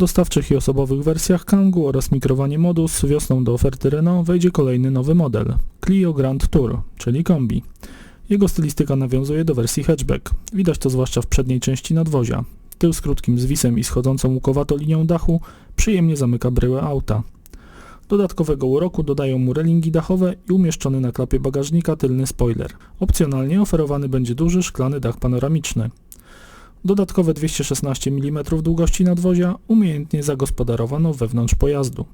dostawczych i osobowych wersjach Kangu oraz mikrowanie Modus wiosną do oferty Renault wejdzie kolejny nowy model Clio Grand Tour, czyli kombi. Jego stylistyka nawiązuje do wersji hatchback. Widać to zwłaszcza w przedniej części nadwozia. Tył z krótkim zwisem i schodzącą łukowato linią dachu przyjemnie zamyka bryłę auta. Dodatkowego uroku dodają mu relingi dachowe i umieszczony na klapie bagażnika tylny spoiler. Opcjonalnie oferowany będzie duży szklany dach panoramiczny. Dodatkowe 216 mm długości nadwozia umiejętnie zagospodarowano wewnątrz pojazdu.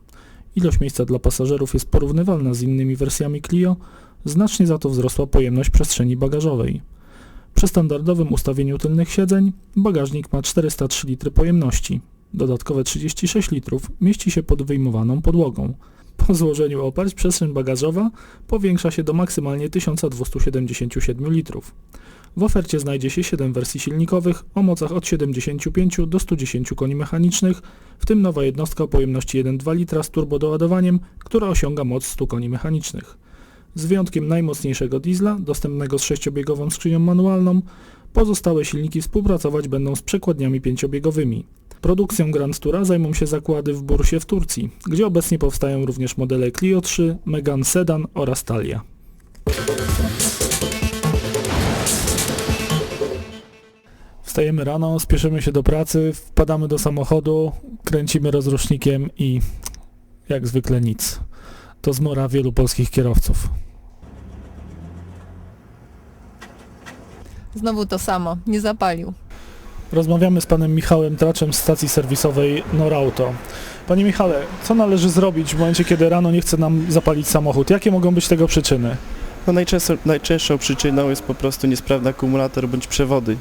Ilość miejsca dla pasażerów jest porównywalna z innymi wersjami Clio, znacznie za to wzrosła pojemność przestrzeni bagażowej. Przy standardowym ustawieniu tylnych siedzeń bagażnik ma 403 litry pojemności. Dodatkowe 36 litrów mieści się pod wyjmowaną podłogą. Po złożeniu oparć przestrzeń bagażowa powiększa się do maksymalnie 1277 litrów. W ofercie znajdzie się 7 wersji silnikowych o mocach od 75 do 110 koni mechanicznych, w tym nowa jednostka o pojemności 1,2 litra z turbodoładowaniem, która osiąga moc 100 koni mechanicznych. Z wyjątkiem najmocniejszego diesla, dostępnego z sześciobiegową skrzynią manualną, pozostałe silniki współpracować będą z przekładniami pięciobiegowymi. Produkcją Grand Toura zajmą się zakłady w Bursie w Turcji, gdzie obecnie powstają również modele Clio 3, Megane Sedan oraz Talia. Wstajemy rano, spieszymy się do pracy, wpadamy do samochodu, kręcimy rozrusznikiem i jak zwykle nic. To zmora wielu polskich kierowców. Znowu to samo, nie zapalił. Rozmawiamy z panem Michałem Traczem z stacji serwisowej Norauto. Panie Michale, co należy zrobić w momencie, kiedy rano nie chce nam zapalić samochód? Jakie mogą być tego przyczyny? No najczęstszą, najczęstszą przyczyną jest po prostu niesprawny akumulator bądź przewody,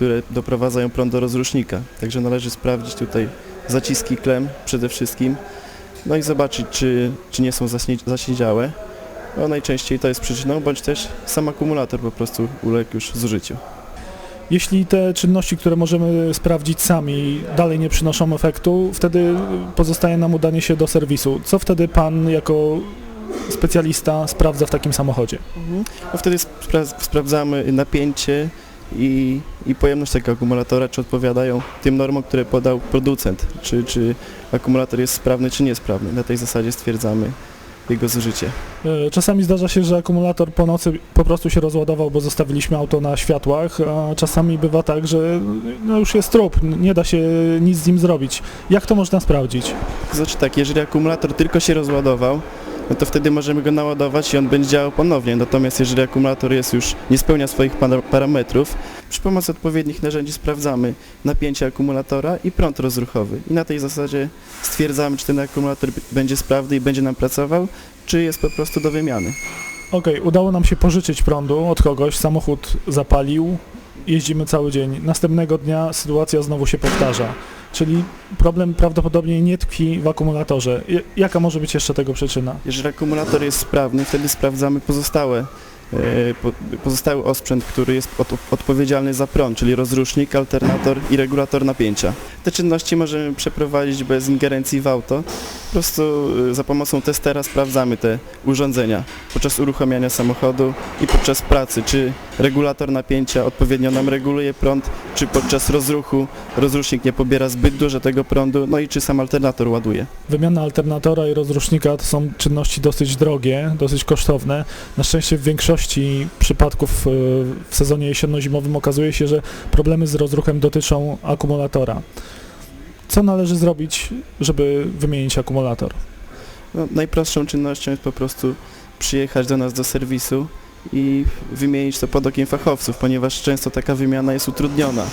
które doprowadzają prąd do rozrusznika. Także należy sprawdzić tutaj zaciski klem przede wszystkim, no i zobaczyć, czy, czy nie są zaśniedziałe. No najczęściej to jest przyczyną, bądź też sam akumulator po prostu uległ już zużyciu. Jeśli te czynności, które możemy sprawdzić sami, dalej nie przynoszą efektu, wtedy pozostaje nam udanie się do serwisu. Co wtedy pan jako specjalista sprawdza w takim samochodzie? No wtedy spra- sprawdzamy napięcie i, i pojemność tego akumulatora, czy odpowiadają tym normom, które podał producent, czy, czy akumulator jest sprawny, czy niesprawny. Na tej zasadzie stwierdzamy jego zużycie. E, Czasami zdarza się, że akumulator po nocy po prostu się rozładował, bo zostawiliśmy auto na światłach, a czasami bywa tak, że no już jest trup, nie da się nic z nim zrobić. Jak to można sprawdzić? Znaczy tak, jeżeli akumulator tylko się rozładował, no to wtedy możemy go naładować i on będzie działał ponownie. Natomiast jeżeli akumulator jest już nie spełnia swoich parametrów, przy pomocy odpowiednich narzędzi sprawdzamy napięcie akumulatora i prąd rozruchowy. I na tej zasadzie stwierdzamy, czy ten akumulator będzie sprawny i będzie nam pracował, czy jest po prostu do wymiany. Okej, udało nam się pożyczyć prądu od kogoś, samochód zapalił, jeździmy cały dzień. Następnego dnia sytuacja znowu się powtarza. Czyli problem prawdopodobnie nie tkwi w akumulatorze. Jaka może być jeszcze tego przyczyna? Jeżeli akumulator jest sprawny, wtedy sprawdzamy pozostałe, e, po, pozostały osprzęt, który jest od, odpowiedzialny za prąd, czyli rozrusznik, alternator i regulator napięcia. Te czynności możemy przeprowadzić bez ingerencji w auto. Po prostu e, za pomocą testera sprawdzamy te urządzenia podczas uruchamiania samochodu i podczas pracy, czy regulator napięcia odpowiednio nam reguluje prąd, czy podczas rozruchu rozrusznik nie pobiera zbyt dużo tego prądu, no i czy sam alternator ładuje. Wymiana alternatora i rozrusznika to są czynności dosyć drogie, dosyć kosztowne. Na szczęście w większości przypadków e, w sezonie jesienno-zimowym okazuje się, że problemy z rozruchem dotyczą akumulatora. Co należy zrobić, żeby wymienić akumulator? No, najprostszą czynnością jest po prostu przyjechać do nas do serwisu i wymienić to pod okiem fachowców, ponieważ często taka wymiana jest utrudniona.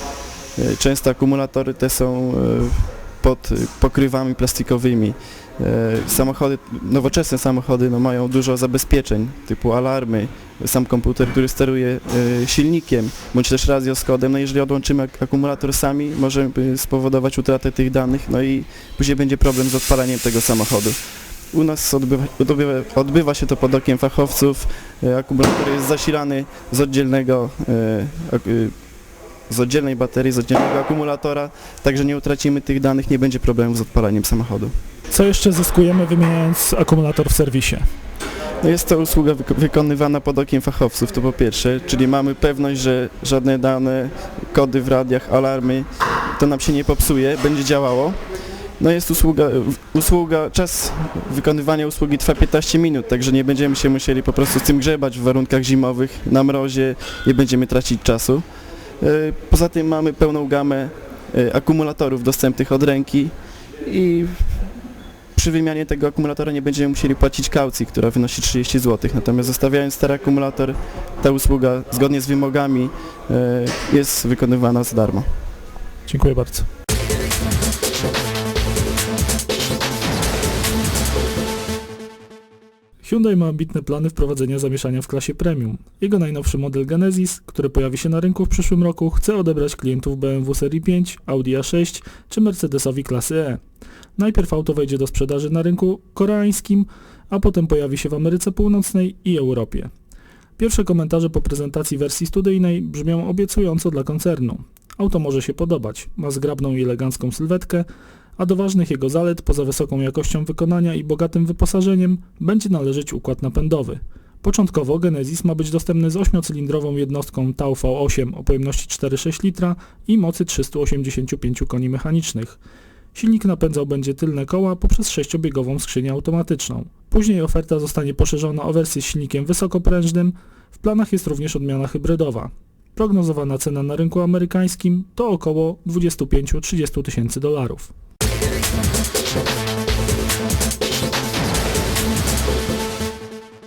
E, Często akumulatory te są e, pod e, pokrywami plastikowymi. E, Samochody, nowoczesne samochody no, mają dużo zabezpieczeń typu alarmy, sam komputer, który steruje e, silnikiem, bądź też radio z kodem. No jeżeli odłączymy ak- akumulator sami, możemy spowodować utratę tych danych, no i później będzie problem z odpalaniem tego samochodu. U nas odbywa, odbywa, się to pod okiem fachowców. E, Akumulator jest zasilany z oddzielnego e, z oddzielnej baterii, z oddzielnego akumulatora, także nie utracimy tych danych, nie będzie problemu z odpalaniem samochodu. Co jeszcze zyskujemy wymieniając akumulator w serwisie? No jest to usługa wyko- wykonywana pod okiem fachowców, to po pierwsze, czyli mamy pewność, że żadne dane, kody w radiach, alarmy, to nam się nie popsuje, będzie działało. No jest usługa, usługa, czas wykonywania usługi trwa 15 minut, także nie będziemy się musieli po prostu z tym grzebać w warunkach zimowych, na mrozie, nie będziemy tracić czasu. E, Poza tym mamy pełną gamę e, akumulatorów dostępnych od ręki i przy wymianie tego akumulatora nie będziemy musieli płacić kaucji, która wynosi 30 zł. Natomiast zostawiając stary akumulator, ta usługa zgodnie z wymogami e, jest wykonywana za darmo. Dziękuję bardzo. Hyundai ma ambitne plany wprowadzenia zamieszania w klasie premium. Jego najnowszy model Genesis, który pojawi się na rynku w przyszłym roku, chce odebrać klientów BMW serii 5, Audi A6 czy Mercedesowi klasy E. Najpierw auto wejdzie do sprzedaży na rynku koreańskim, a potem pojawi się w Ameryce Północnej i Europie. Pierwsze komentarze po prezentacji wersji studyjnej brzmią obiecująco dla koncernu. Auto może się podobać, ma zgrabną i elegancką sylwetkę, a do ważnych jego zalet poza wysoką jakością wykonania i bogatym wyposażeniem będzie należeć układ napędowy. Początkowo Genesis ma być dostępny z 8-cylindrową jednostką TAU V8 o pojemności 4,6 litra i mocy 385 koni mechanicznych. Silnik napędzał będzie tylne koła poprzez sześciobiegową skrzynię automatyczną. Później oferta zostanie poszerzona o wersję z silnikiem wysokoprężnym, w planach jest również odmiana hybrydowa. Prognozowana cena na rynku amerykańskim to około 25-30 tysięcy dolarów.